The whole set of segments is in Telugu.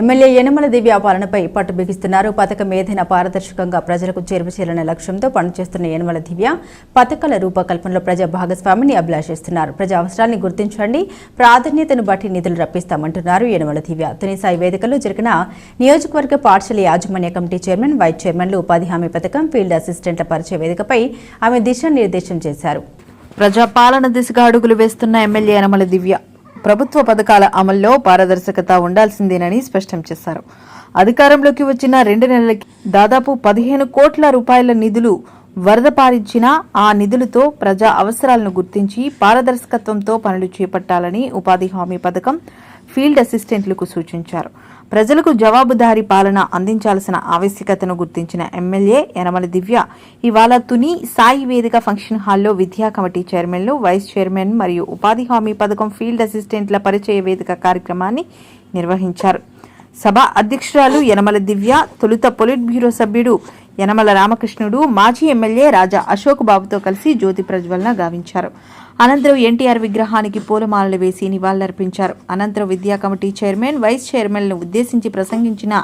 ఎమ్మెల్యే యనమల దివ్య పాలనపై పట్టు బిగిస్తున్నారు. పథకం ఏదైనా పారదర్శకంగా ప్రజలకు చేరువచేయాలనే లక్ష్యంతో పనిచేస్తున్న యనమల దివ్య పథకాల రూపకల్పనలో ప్రజా భాగస్వామిని అభిలాషిస్తున్నారు. ప్రజా అవసరాన్ని గుర్తించండి. ప్రాధాన్యతను బట్టి నిధులు రప్పిస్తామంటున్నారు యనమల దివ్య. తునిసాయి వేదికలో జరిగిన నియోజకవర్గ పాఠశాల యాజమాన్య కమిటీ చైర్మన్ వైస్ చైర్మన్లు ఉపాధి హామీ పథకం ఫీల్డ్ అసిస్టెంట్ల పరిచయ వేదికపై ఆమె దిశానిర్దేశం చేశారు. ప్రజాపాలన దిశగా అడుగులు వేస్తున్న ఎమ్మెల్యే యనమల దివ్య ప్రభుత్వ పథకాల అమల్లో పారదర్శకత ఉండాల్సిందేనని స్పష్టం చేశారు. అధికారంలోకి వచ్చిన రెండు నెలలకి దాదాపు పదిహేను కోట్ల రూపాయల నిధులు వరద పారించిన ఆ నిధులతో ప్రజా అవసరాలను గుర్తించి పారదర్శకత్వంతో పనులు చేపట్టాలని ఉపాధి హామీ పథకం ఫీల్డ్ అసిస్టెంట్లకు సూచించారు. ప్రజలకు జవాబుదారీ పాలన అందించాల్సిన ఆవశ్యకతను గుర్తించిన ఎమ్మెల్యే యనమల దివ్య ఇవాళ తుని సాయి వేదిక ఫంక్షన్ హాల్లో విద్యా కమిటీ చైర్మన్లు వైస్ చైర్మన్ మరియు ఉపాధి హామీ పథకం ఫీల్డ్ అసిస్టెంట్ల పరిచయ వేదిక కార్యక్రమాన్ని నిర్వహించారు. సభ అధ్యక్షురాలు యనమల దివ్య తొలుత పొలిట్ బ్యూరో సభ్యుడు యనమల రామకృష్ణుడు మాజీ ఎమ్మెల్యే రాజా అశోక్ బాబుతో కలిసి జ్యోతి ప్రజ్వలన గావించారు. అనంతరం ఎన్టీఆర్ విగ్రహానికి పూలమాలలు వేసి నివాళులర్పించారు. అనంతరం విద్యా కమిటీ చైర్మన్ వైస్ చైర్మన్లను ఉద్దేశించి ప్రసంగించిన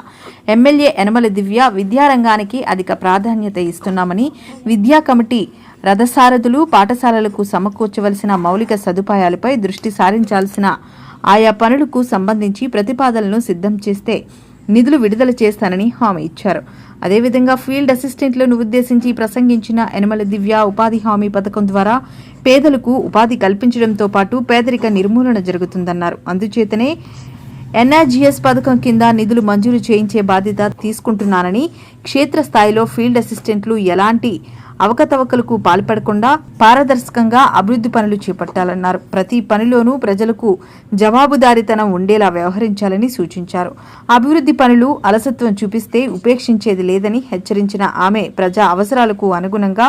ఎమ్మెల్యే యనమల దివ్య విద్యారంగానికి అధిక ప్రాధాన్యత ఇస్తున్నామని విద్యా కమిటీ రథసారథులు పాఠశాలలకు సమకూర్చవలసిన మౌలిక సదుపాయాలపై దృష్టి సారించాల్సిన ఆయా పనులకు సంబంధించి ప్రతిపాదనలను సిద్ధం చేస్తే నిధులు విడుదల చేస్తానని హామీ ఇచ్చారు. అదేవిధంగా ఫీల్డ్ అసిస్టెంట్లను ఉద్దేశించి ప్రసంగించిన యనమల దివ్య ఉపాధి హామీ పథకం ద్వారా పేదలకు ఉపాధి కల్పించడంతో పాటు పేదరిక నిర్మూలన జరుగుతుందన్నారు. అందుచేతనే ఎన్ఆర్జీఎస్ పథకం కింద నిధులు మంజూరు చేయించే బాధ్యత తీసుకుంటున్నానని క్షేత్రస్థాయిలో ఫీల్డ్ అసిస్టెంట్లు ఎలాంటి అవకతవకలకు పాల్పడకుండా పారదర్శకంగా అభివృద్ధి పనులు చేపట్టాలన్నారు. ప్రతి పనిలోనూ ప్రజలకు జవాబుదారీతనం ఉండేలా వ్యవహరించాలని సూచించారు. అభివృద్ధి పనులు అలసత్వం చూపిస్తే ఉపేక్షించేది లేదని హెచ్చరించిన ఆమె ప్రజా అవసరాలకు అనుగుణంగా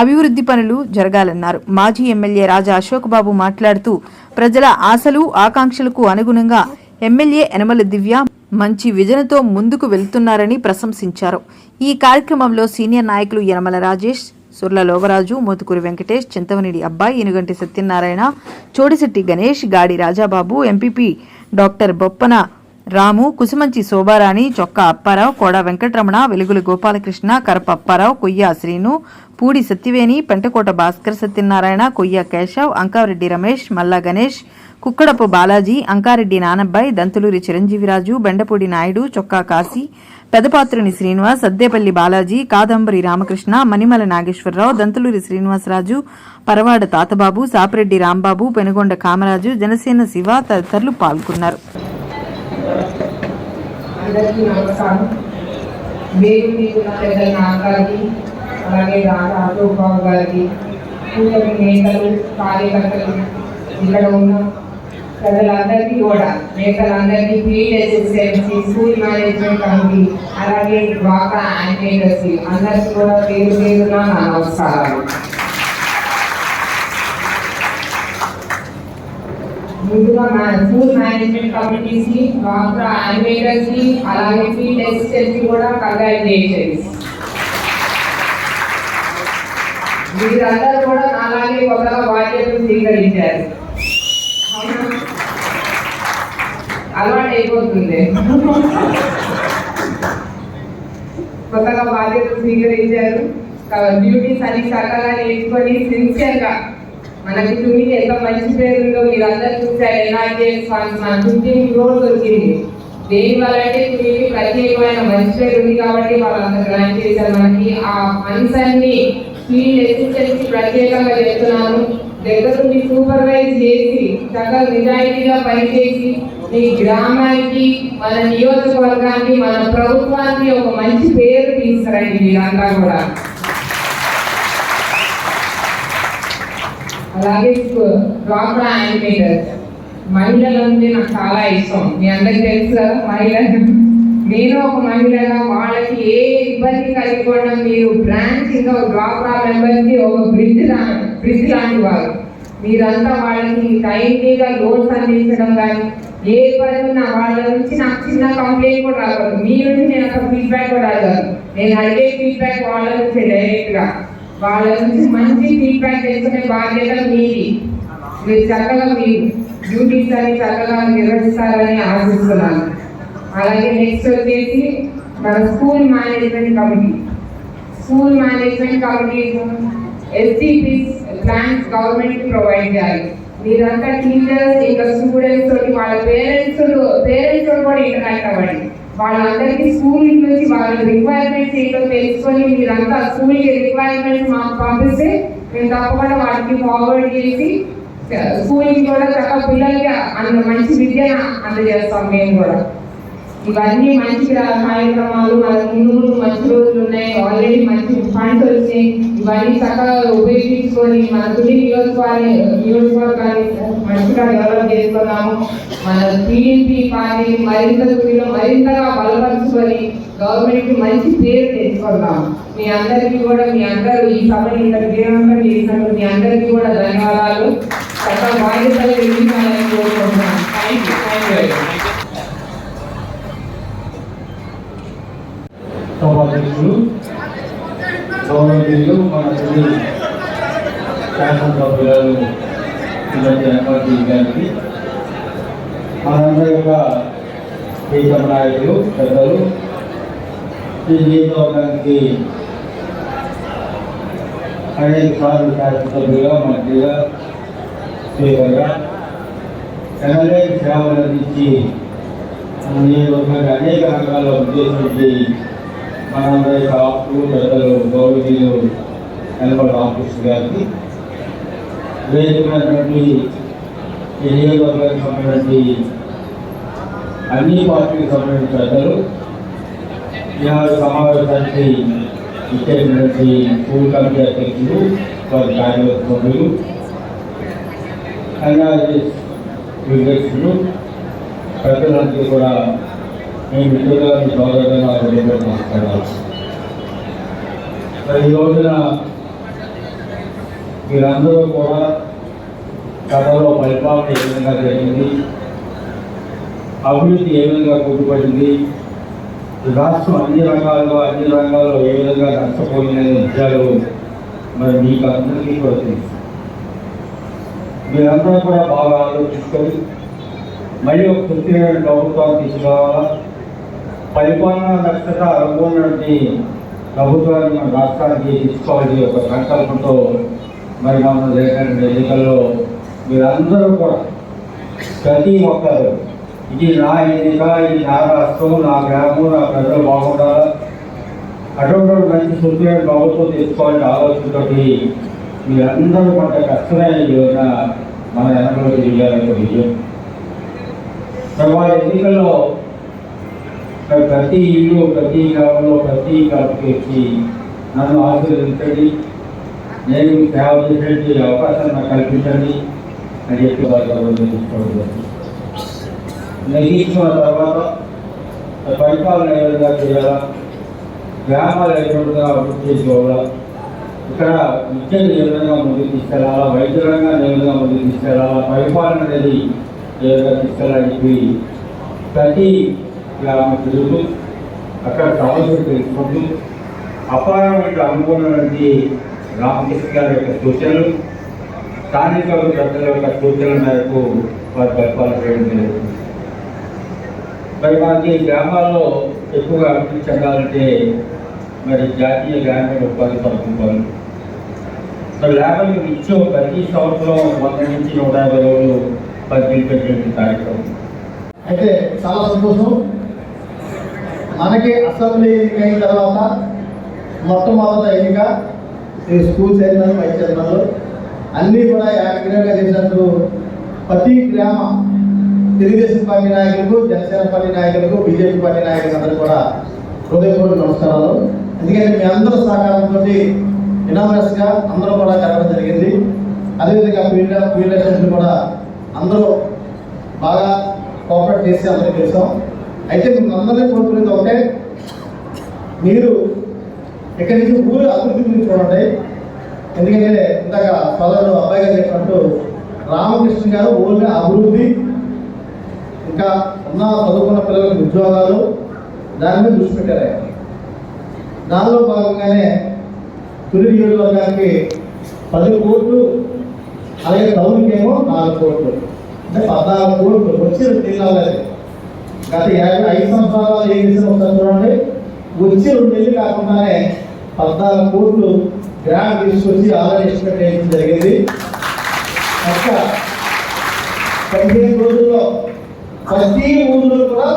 అభివృద్ధి పనులు జరగాలన్నారు. మాజీ ఎమ్మెల్యే రాజా అశోక్ బాబు మాట్లాడుతూ ప్రజల ఆశలు ఆకాంక్షలకు అనుగుణంగా ఎమ్మెల్యే యనమల దివ్య మంచి విజనతో ముందుకు వెళ్తున్నారని ప్రశంసించారు. ఈ కార్యక్రమంలో సీనియర్ నాయకులు యనమల రాజేష్ సుర్ల లోవరాజు మోతుకూరి వెంకటేష్ చింతవనిడి అబ్బాయి ఇనుగంటి సత్యనారాయణ చోడిశెట్టి గణేష్ గాడి రాజాబాబు ఎంపీపీ డాక్టర్ బొప్పన రాము కుసుమంచి శోభారాణి చొక్కా అప్పారావు కోడ వెంకటరమణ వెలుగుల గోపాలకృష్ణ కరప అప్పారావు కొయ్య శ్రీను పూడి సత్యవేణి పెంటకోట భాస్కర్ సత్యనారాయణ కొయ్య కేశవ్ అంకారెడ్డి రమేష్ మల్లా గణేష్ కుక్కడపు బాలాజీ అంకారెడ్డి నానబ్బాయి దంతులూరి చిరంజీవిరాజు బెండపూడి నాయుడు చొక్కా కాశీ పెదపాత్రుని శ్రీనివాస్ అద్దేపల్లి బాలాజీ కాదంబరి రామకృష్ణ మణిమల నాగేశ్వరరావు దంతులూరి శ్రీనివాసరాజు పరవాడ తాతబాబు సాపిరెడ్డి రాంబాబు పెనుగొండ కామరాజు జనసేన శివ తదితరులు పాల్గొన్నారు. అందరికీ నమస్కారం. మీరు మీకు నా పెద్ద నాన్నగారికి అలాగే రాజా అశోక్ బాబు గారికి కూటమి నేతలు కార్యకర్తలు ఇక్కడ ఉన్న ప్రజలందరికీ కూడా నేతలందరికీ field assistants school management committee అలాగే వాకా యానిమేటర్స్ అందరికీ కూడా పేరు పేరున నా నమస్కారాలు. ముందుగా మా స్కూల్ మేనేజ్మెంట్ కమిటీస్ని డ్వాక్రా యానిమేటర్స్ని అలాగే ఫీల్డ్ అసిస్టెంట్స్కి కూడా కంగ్రాచులేషన్స్ మీరందరూ కూడా అలాగే కొత్తగా బాధ్యతలు స్వీకరించారు. అలవాటు అయిపోతుంది. కొత్తగా బాధ్యతలు స్వీకరించారు. డ్యూటీస్ అన్ని సకాలని నేర్చుకొని సిన్సియర్గా గా మనకి తునికి ఎంత మంచి పేరు ఉందో మీరందరూ చూసారు ఎన్ఆర్జీఎస్ ఫండ్స్ మన ఫిఫ్టీన్ క్రోర్ వచ్చింది. దేని వల్ల అంటే తునికి ప్రత్యేకమైన మంచి పేరు ఉంది కాబట్టి వాళ్ళందరూ గ్రాంట్ చేశారు. మనకి ఆ ఫండ్స్ అన్ని ఫీల్డ్ అసిస్టెంట్స్ ప్రత్యేకంగా చెప్తున్నాను. దగ్గరుండి సూపర్వైజ్ చేసి చక్కగా నిజాయితీగా పనిచేసి మీ గ్రామానికి మన నియోజకవర్గానికి మన ప్రభుత్వానికి ఒక మంచి పేరు తీసుకురండి మీరంతా కూడా. అలాగే డ్వాక్రా యానిమేటర్స్ మహిళలు అంటే నాకు చాలా ఇష్టం. మీ అందరికి తెలుసు కదా నేను ఒక మహిళగా వాళ్ళకి ఏ ఇబ్బంది కలిగకుండా మీరు బ్రాంచ్ ఇంకా డ్వాక్రా మెంబర్స్ ఒక బ్రిడ్జ్ లా బ్రిడ్జ్ లాంటి వాళ్ళు. మీరంతా వాళ్ళకి టైంలీగా లోన్స్ అందించడం కానీ ఏ పని నా వాళ్ళ నుంచి నాకు చిన్న కంప్లైంట్ కూడా రాకూడదు. మీ నుంచి నేను ఒక ఫీడ్బ్యాక్ కూడా రాగలను నేను అడిగే ఫీడ్బ్యాక్ వాళ్ళ నుంచి డైరెక్ట్గా వాళ్ళ నుంచి మంచి ఫీడ్బ్యాక్ చేసుకునే బాధ్యత మీది. మీరు చక్కగా మీ డ్యూటీస్ అని చక్కగా నిర్వహిస్తారని ఆశిస్తున్నాను. అలాగే నెక్స్ట్ వచ్చేసి మన school management committee school management committee SDPs plans government provide చేయాలి. మీరంతా టీచర్స్ ఇంకా స్టూడెంట్స్ తోటి వాళ్ళ పేరెంట్స్ పేరెంట్స్ తోటి కూడా ఇంటరాక్ట్ అవ్వండి. వాళ్ళందరికీ స్కూల్ నుంచి వాళ్ళ రిక్వైర్మెంట్స్ ఏంటో తెలుసుకొని మీరంతా స్కూల్కి రిక్వైర్మెంట్స్ మాకు పంపిస్తే మేము తప్పకుండా వాటికి ఫార్వర్డ్ చేసి స్కూల్కి కూడా చక్కగా పిల్లలకి అంత మంచి విద్యను అందజేస్తాం మేము కూడా. ఇవన్నీ మంచి కార్యక్రమాలు మనకు ముందు మంచి రోజులు ఉన్నాయి ఆల్రెడీ మంచి ఫండ్స్ వచ్చినాయి. ఇవన్నీ చక్కగా ఉపయోగించుకొని మన తుది నియోజకవర్గాన్ని నియోజకవర్గాన్ని మంచిగా డెవలప్ చేసుకున్నాము. మన టీడీపీ పార్టీ మరింత తుదిలో మరింతగా బలపరుచుకొని గవర్నమెంట్ మంచి పేరు తెచ్చుకున్నాము మీ అందరికీ కూడా మీ అందరూ ఈ సభని ఇంత విజయవంతం చేసినందుకు మీ అందరికీ కూడా ధన్యవాదాలు. చక్కగా బాధ్యతలు ఎదుగుతాయని కోరుకుంటున్నాను. థ్యాంక్ యూ థ్యాంక్ యూ సభాధ్యక్షులు గౌరవనీయులు మన తొలి శాసనసభ్యులు శ్రీమతి ఎంఆర్టీ గారికి మనందరి యొక్క ప్రీతం నాయకులు పెద్దలు ఈ నియోజకవర్గానికి అనేక సార్లు శాసనసభ్యులుగా మంత్రిగా స్పీకర్గా ఎమ్మెల్యే సేవలు అందించి మన నియోజకవర్గాన్ని అనేక రంగాల్లో ఉద్దేశించి మనందరి కాపు పెద్దలు గౌరవనీయులు నిలబడి ఆఫీస్ గారికి వేదికమైనటువంటి ఈ నియోజకవర్గానికి సంబంధించి అన్ని పార్టీలకు సంబంధించిన పెద్దలు ఈనాడు సమావేశానికి ఇచ్చేటువంటి స్కూల్ కమిటీ అధ్యక్షులు వారి కార్యవర్గులు సభ్యులు ఎన్ఆర్ఎస్ అధ్యక్షులు కూడా నేను మిత్రులుగా సోదరుగా నమస్కారాలు. ఈ రోజున మీరందరూ కూడా కథలో పరిపాలన ఏ విధంగా జరిగింది అభివృద్ధి ఏ విధంగా కూడిపడింది రాష్ట్రం అన్ని రంగాల్లో అన్ని రంగాల్లో ఏ విధంగా నష్టపోయిన విషయాలు మరి మీకు అందరికీ కూడా తెలుసు. మీరందరూ కూడా బాగా ఆలోచించుకొని మళ్ళీ ఒక సుస్థిరమైన ప్రభుత్వాన్ని తీసుకురావాలా? పరిపాలన దక్షత అనుకున్నటువంటి ప్రభుత్వాన్ని మన రాష్ట్రానికి తీసుకోవాలి ఒక సంకల్పంతో మరి మనం జరిగినటువంటి ఎన్నికల్లో మీరందరూ కూడా ప్రతి ఒక్కరు ఇది నా ఎన్నిక ఇది నా రాష్ట్రం నా గ్రామం నా ప్రజలు బాగుండాలా? అటువంటి మంచి సుస్థిరమైన ప్రభుత్వం తీసుకోవాలని ఆలోచనతోటి మీరందరూ పడ్డ కష్టమైన యోజన మన వెనకలో తిరిగారని విజయం. మరి ఎన్నికల్లో ప్రతి ఇల్లు ప్రతి గ్రామంలో ప్రతి గడపకి వచ్చి నన్ను ఆశీర్వదించండి. నేను సేవ చేసేటువంటి అవకాశం నాకు కల్పించండి అని చెప్పి నిర్ణయించుకున్న తర్వాత పరిపాలన ఏ విధంగా చేయాలా గ్రామాలు ఏ విధంగా అభివృద్ధి చేసుకోవాలా ఇక్కడ విద్యను ఏ విధంగా ముందుకు తీసుకెళ్ళాలా వైద్య రంగాన్ని ఏ విధంగా ముందుకు తీసుకెళ్ళాలా పరిపాలన అనేది ఏ విధంగా తీసుకెళ్ళాలని చెప్పి ప్రతి గ్రామం తిరుగుతూ అక్కడ కావాల్సిన తెలుసుకుంటూ అపారమైన అనుకున్నటువంటి రామకృష్ణ గారి యొక్క సూచనలు స్థానిక పెద్దల యొక్క సూచనల మేరకు వారి పరిపాలన చేయడం జరుగుతుంది. మరి మాకు గ్రామాల్లో ఎక్కువగా అభివృద్ధి చెందాలంటే మరి జాతీయ గ్రామీణ ఉపాధి పథకం పనులు. మరి లేబర్ ఇచ్చే ప్రతి సంవత్సరం వంద నుంచి నూట యాభై రోజులు బదిలీ కార్యక్రమం. అయితే చాలా సంతోషం. మనకి అసెంబ్లీ ఎన్నిక అయిన తర్వాత మొట్టమొదట ఎన్నిక ఈ స్కూల్ చైర్మన్ వైస్ చైర్మన్లు అన్నీ కూడా యాక్టివ్గా చేసినట్టు ప్రతి గ్రామ తెలుగుదేశం పార్టీ నాయకులకు జనసేన పార్టీ నాయకులకు బీజేపీ పార్టీ నాయకులకు అందరూ కూడా హృదయపూర్వక నమస్కారాలు. ఎందుకంటే మీ అందరూ సహకారంతో ఇనామరస్గా అందరూ కూడా జరగడం జరిగింది. అదేవిధంగా ఫీల్డ్ ఫీల్డ్ కూడా అందరూ బాగా కోఆపరేట్ చేసి అందరూ తెలుసాం. అయితే మేము అందరినీ కోరుకునేది ఒకటే మీరు ఇక్కడి నుంచి ఊరు అభివృద్ధి గురించి చూడండి ఎందుకంటే ఇందాక సోదరుడు అబ్బాయిగా చెప్పినట్టు రామకృష్ణ గారు ఓన్లీ అభివృద్ధి ఇంకా ఉన్న చదువుకున్న పిల్లలకు ఉద్యోగాలు దాని మీద దృష్టి పెట్టారు ఆయన. దానిలో భాగంగానే తొలి నియోజకవర్గానికి పది కోట్లు అలాగే టౌన్కి ఏమో నాలుగు కోట్లు అంటే పద్నాలుగు కోట్లు వచ్చి తిరగాలి గత యాభై ఐదు సంవత్సరాలు ఏం చేసిన ఒకసారి చూడండి. వచ్చి రెండు నెలలు కాకుండానే పద్నాలుగు కోట్లు గ్రాంట్ తీసుకొచ్చి ఆదాయ ఎస్టిమేట్ చేయడం జరిగింది. అక్క పదిహేను రోజుల్లో ప్రతి ఊళ్ళో కూడా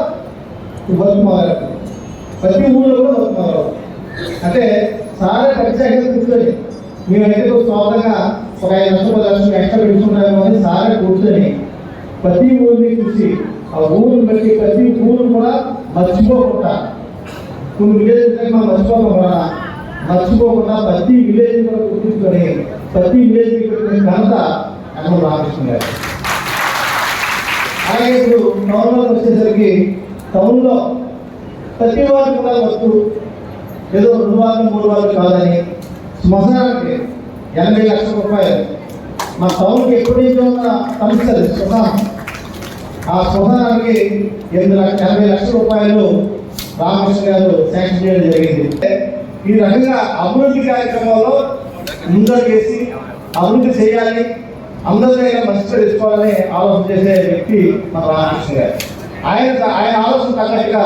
బతుకు మొదలెట్టారు ప్రతి ఊళ్ళో కూడా బతుకు మొదలవు అంటే సారే ప్రత్యేకంగా కూర్చొని మేమైతే ఒక ఒక ఐదు లక్షలు పది లక్షలు ఎక్స్ట్రా పెట్టుకుంటాము అని సారే కూర్చొని ప్రతి ఊరిని చూసి ఆ ఊరిని బట్టి ప్రతి ఊరు కూడా మర్చిపోకుండా కొన్ని విలేజ్ మనం మర్చిపోకుండా మర్చిపోకుండా ప్రతి విలేజ్ కూడా గుర్తించుకొని ప్రతి విలేజ్ ఘనత అన్న రామకృష్ణ గారు అలాగే ఇప్పుడు టౌన్లోకి వచ్చేసరికి టౌన్లో ప్రతి వారు కూడా వస్తూ ఏదో రెండు వారాలు మూడు వారాలు కాదని శ్మశానానికి ఎనభై లక్షల రూపాయలు. మా టౌన్కి ఎప్పుడైతే ఉన్న సమస్యలు శ్మశానం. ఆ శ్మశానానికి ఎనిమిది లక్ష ఎనభై లక్షల రూపాయలు రామకృష్ణ గారు శాంక్షన్ చేయడం జరిగింది. ఈ రకంగా అభివృద్ధి కార్యక్రమంలో ముందడుగేసి అభివృద్ధి చేయాలి అందరి మంచి తెచ్చుకోవాలని ఆలోచన చేసే వ్యక్తి మన రామకృష్ణ గారు. ఆయన ఆయన ఆలోచన తగ్గట్టుగా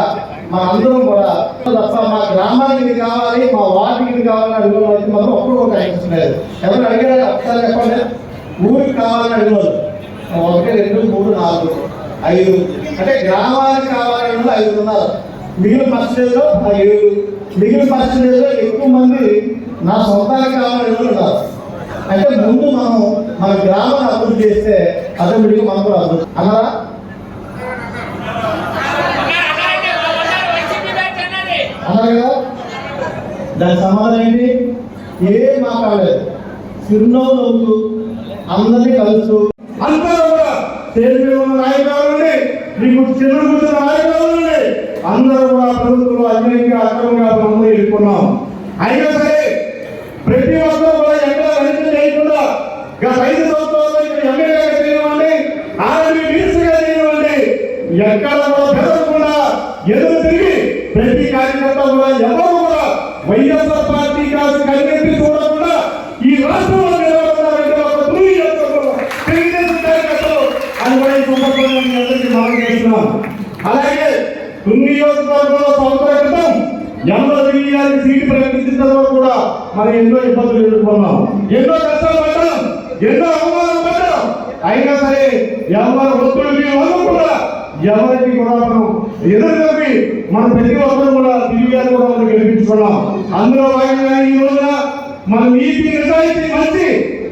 మన అందరం కూడా తప్ప మా గ్రామానికి ఇది కావాలి మా వార్డుకి ఇది కావాలని అడిగిన వాళ్ళకి మాత్రం ఒక్కడు ఒక లేదు ఎవరు అడిగారు ఒకసారి చెప్పండి. ఊరికి కావాలని అడిగిన ఒకటి రెండు మూడు నాలుగు. ఐదు. అంటే గ్రామానికి కావాలని ఐదు ఉన్నారు. మిగిలిన పర్సెంటేజ్లో ఏడు. మిగిలిన పర్సెంటేజ్లో ఎక్కువ మంది నా సొంతానికి కావాలని ఉన్నారు? అంటే ముందు మనం మన గ్రామాన్ని అభివృద్ధి చేస్తే ఆటోమేటిక్గా మనం కూడా అభివృద్ధి అన్నారా? అన్నారు కదా? దాని సమాధానం ఏంటి? ఏం మాట్లాడలేదు. చిరునవ్వు అందరినీ కలుస్తూ. అందరూ స్టేజ్ మీద ఉన్న నాయకులు మీకు చిన్న కూర్చున్న నాయకులు అందరూ కూడా ప్రభుత్వంలో అన్యాయంగా అక్రమంగా మమ్మల్ని ఎదుర్కొన్నాం అయినా సరే ప్రతి ఒక్కరూ కూడా ఎక్కడ రైతులు చేయకుండా గత ఐదు సంవత్సరాల్లో ఇక్కడ ఎమ్మెల్యేగా చేయనివ్వండి ఆర్మీ మినిస్టర్గా చేయనివ్వండి ఎక్కడ కూడా పెరగకుండా ఎదురు తిరిగి ప్రతి కార్యకర్త కూడా ఎవరు కూడా వైఎస్ఆర్ పార్టీ కాదు కనిపెట్టి చూడకుండా ఈ రాష్ట్రంలో నిలబడాలంటే ఒక తుని తెలుగుదేశం కార్యకర్తలు అని కూడా ఈ సందర్భంగా మీ అందరికీ మనం చేస్తున్నాం అలాగే తుని నియోజకవర్గంలో సంవత్సరం క్రితం ఎనభై గారి సీటు ప్రకటించిన తర్వాత కూడా మనం ఎన్నో ఇబ్బందులు ఎదుర్కొన్నాం. ఎన్నో కష్టాలు పడ్డాం. ఎన్నో అవమానం పడ్డాం. అయినా సరే ఎవరి ఒత్తులు వాళ్ళు కూడా ఎవరికి కూడా మనం ఎదురుకి మన ప్రతి ఒక్కరు కూడా దివ్యాన్ని కూడా మనం గెలిపించుకున్నాం. అందులో భాగంగా ఈ రోజున మన నీతి నిజాయితీ మంచి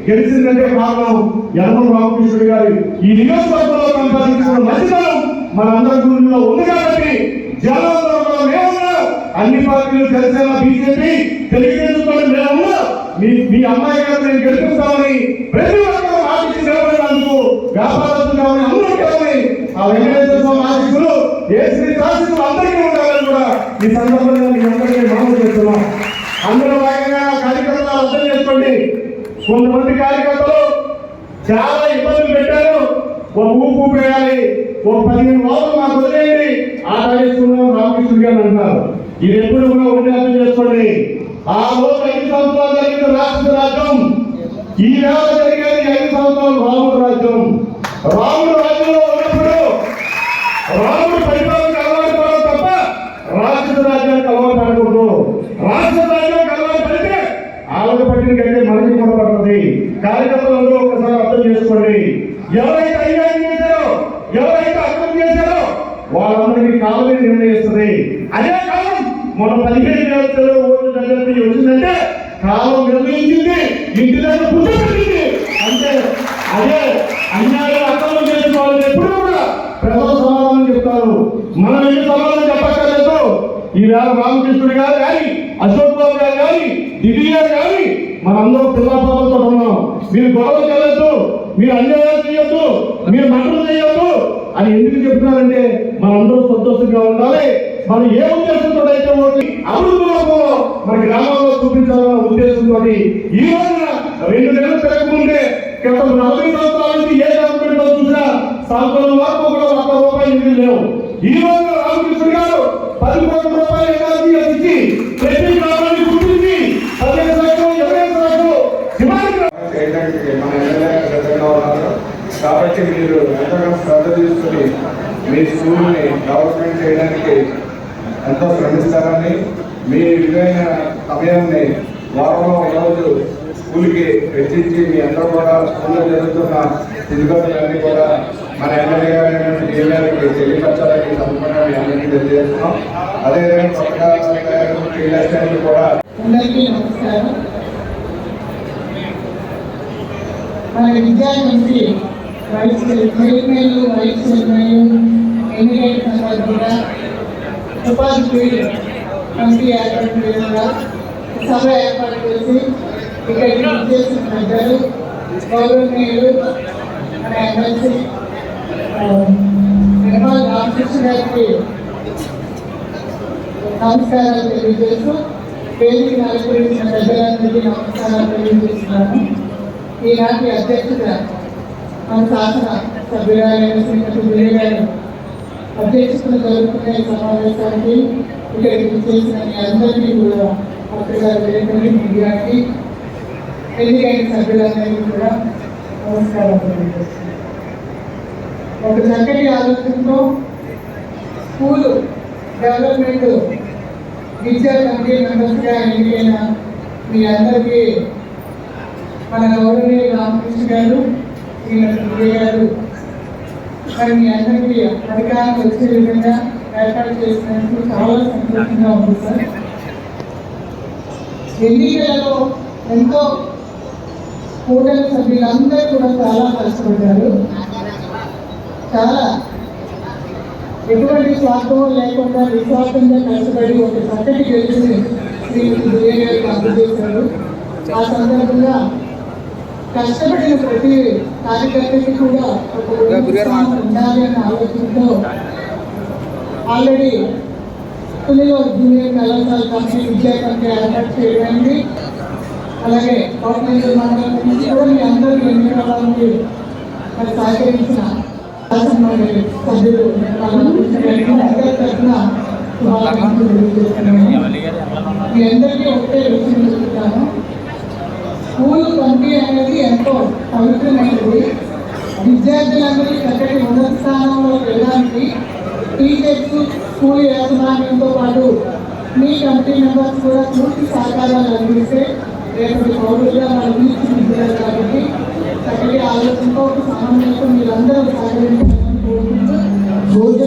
గెలిచిందంటే కారణం యనమల రామకృష్ణుడు గారి ఈ నియోజకవర్గంలో సంపాదించిన మంచితనం మన అందరి గురిలో ఉంది కాబట్టి జనంలో అన్ని పార్టీలు కలిసేలా బీజేపీ తెలుగుదేశం కూడా మేము మీ మీ అమ్మాయి గారు నేను గెలిపిస్తామని ప్రతి ఒక్కరూ ఆశించి నిలబడినందుకు వ్యాపారస్తులు కావాలి అందరూ కావాలి ఆ వెంకటేశ్వర స్వామి ఆశిస్తులు ఏ శ్రీ శాసకులు అందరికీ ఉండాలని కూడా ఈ సందర్భంగా మీ అందరికీ మనం చేస్తున్నాం. అందులో భాగంగా కార్యకర్తలు అర్థం చేసుకోండి. కొంతమంది కార్యకర్తలు చాలా ఇబ్బందులు పెట్టారు. ఒక ఊపు వేయాలి ఒక పదిహేను రోజులు మాకు వదిలేయండి. ఆ కార్యక్రమం రామకృష్ణుడు గారు అంటారు ఇది ఎప్పుడు కూడా ఉండి చేసుకోండి. ఆ రోజు ఐదు సంవత్సరాలు జరిగిన రాష్ట్ర రాజ్యం. ఈ వేళ జరిగేది ఐదు సంవత్సరాలు రాముడు రాజ్యం. రాముడు రాజ్యంలో ఉన్నప్పుడు రాముడు పరిపాలనకు అలవాటు పడడం తప్ప రాక్షస రాజ్యానికి అలవాటు పడకూడదు. రాక్షస రాజ్యానికి అలవాటు పడితే ఆవిడ పట్టిన కంటే మనకి కూడా పడుతుంది కార్యక్రమంలో ఒకసారి అర్థం చేసుకోండి. ఎవరైతే అయ్యాయి చేశారో ఎవరైతే అర్థం చేశారో వాళ్ళందరికీ కావాలని నిర్ణయిస్తుంది అదే కాలం మన పదిహేను వేల ఓట్లు దగ్గరికి వచ్చిందంటే కాలం నిర్ణయించింది ఇంటి దగ్గర కూర్చోబెట్టింది అంటే అదే అన్యాయం అర్థం చేసుకోవాలని ఎప్పుడు కూడా ప్రజల సమాధానం చెప్తారు. మనం ఎన్ని సమాధానం చెప్పక్కర్లేదు. ఈవేళ రామకృష్ణుడు గారు కానీ అశోక్ బాబు గారు కానీ దివ్య గారు కానీ మనందరం పిల్లపాలతో ఉన్నాం. మీరు గొడవ చేయొద్దు మీరు అన్యాయాలు చేయొద్దు మీరు మంటలు చేయొద్దు. అని ఎందుకు చెప్తున్నారంటే మనందరూ సంతోషంగా ఉండాలి. మనం ఏ ఉద్దేశంతో అయితే ఓటు అభివృద్ధి రూపంలో మన గ్రామాల్లో చూపించాలన్న ఉద్దేశంతో ఈ రోజున రెండు నెలలు తిరగకుంటే గత నలభై సంవత్సరాల నుంచి ఏ గవర్నమెంట్ చూసినా సంవత్సరం వరకు కూడా ఒక్క రూపాయి నిధులు లేవు. ఈ రోజు రామకృష్ణ గారు పది కోట్ల రూపాయలు ఎనర్జీ ఇచ్చి ప్రతి కాబట్టి మీరు ఎంతగానో శ్రద్ధ తీసుకుని మీ స్కూల్ని డెవలప్మెంట్ చేయడానికి ఎంతో శ్రమిస్తారని మీ విలువైన సమయాన్ని వారంలో ఒక రోజు స్కూల్కి హెచ్చించి మీ అందరూ కూడా స్కూల్లో జరుగుతున్న స్థితిగతులన్నీ కూడా మన ఎమ్మెల్యే గారి జిల్లాకి తెలియపరచాలని తప్పకుండా మీ అందరికీ తెలియజేస్తున్నాం. అదేవిధంగా కొత్తగా కూడా మనకి విద్యా మంత్రి విద్యా మంత్రి వైస్ చైర్మన్ వైస్ చైర్మన్ ఎన్నికైన సందర్భంగా ఉపాధి కమిటీ ఏర్పాటు సభ ఏర్పాటు చేసి ఇక్కడికి విచ్చేసిన పెద్దలు గౌరవనీయులు మన ఎమ్మెల్సీ నిర్మల్ రామకృష్ణ గారికి నమస్కారాలు తెలియజేస్తూ వేదిక పెద్దలందరికీ నమస్కారాలు తెలియజేస్తున్నాను ఈనాటి అధ్యక్షుడు మన శాసన సభ్యురాలైన శ్రీమతి విజయ గారు అధ్యక్షతను జరుగుతున్న సమావేశానికి ఇక్కడికి చేసిన మీ అందరికీ కూడా డాక్టర్ గారు మీడియాకి ఎన్నికైన సభ్యులందరికీ కూడా నమస్కారం తెలియజేస్తున్నాను. ఒక చక్కటి ఆలోచనతో స్కూలు డెవలప్మెంట్ విద్యా కమిటీ మెంబర్స్గా ఎన్నికైన మీ అందరికీ మన గౌరవనీయ రామకృష్ణ గారు గారు మరి మీ అందరికీ అధికారం వచ్చే విధంగా ఏర్పాటు చేసినందుకు చాలా సంతోషంగా ఉంది సార్. ఎన్నికలలో ఎంతో కూటమి సభ్యులందరూ కూడా చాలా కష్టపడ్డారు. చాలా ఎటువంటి స్వార్థం లేకుండా విశ్వాసంగా కష్టపడి ఒక చక్కటి గెలుపుని శ్రీ విజయ గారికి అందజేశారు ఆ సందర్భంగా కష్టపడిన ప్రతి కార్యకర్తకి కూడా ఉండాలి అనే ఆలోచనతో ఆల్రెడీ తొలిలో జూనియర్ కళాశాల కమిటీ విద్యా కమిటీ ఏర్పాటు చేయడానికి అలాగే కోటనేశ్వర మండలం నుంచి కూడా మీ అందరూ మరి సహకరించిన సభ్యులు తరఫున. మీ అందరికీ ఒకటే విషయం చెప్తాను. స్కూల్ కమిటీ అనేది ఎంతో పవిత్రమైనది. విద్యార్థులందరూ చక్కటి ఉన్నత స్థానంలో వెళ్ళడానికి టీచర్స్ స్కూల్ యాజమాన్యంతో పాటు మీ కమిటీ మెంబర్స్ కూడా పూర్తి సహకారాలు అందిస్తే రేపటి పౌరులుగా మనం తీర్చిదిద్దారు కాబట్టి చక్కటి ఆలోచనతో ఒక సమన్వయంతో మీరందరూ సహకరించాలని కోరుకుంటూ రోజు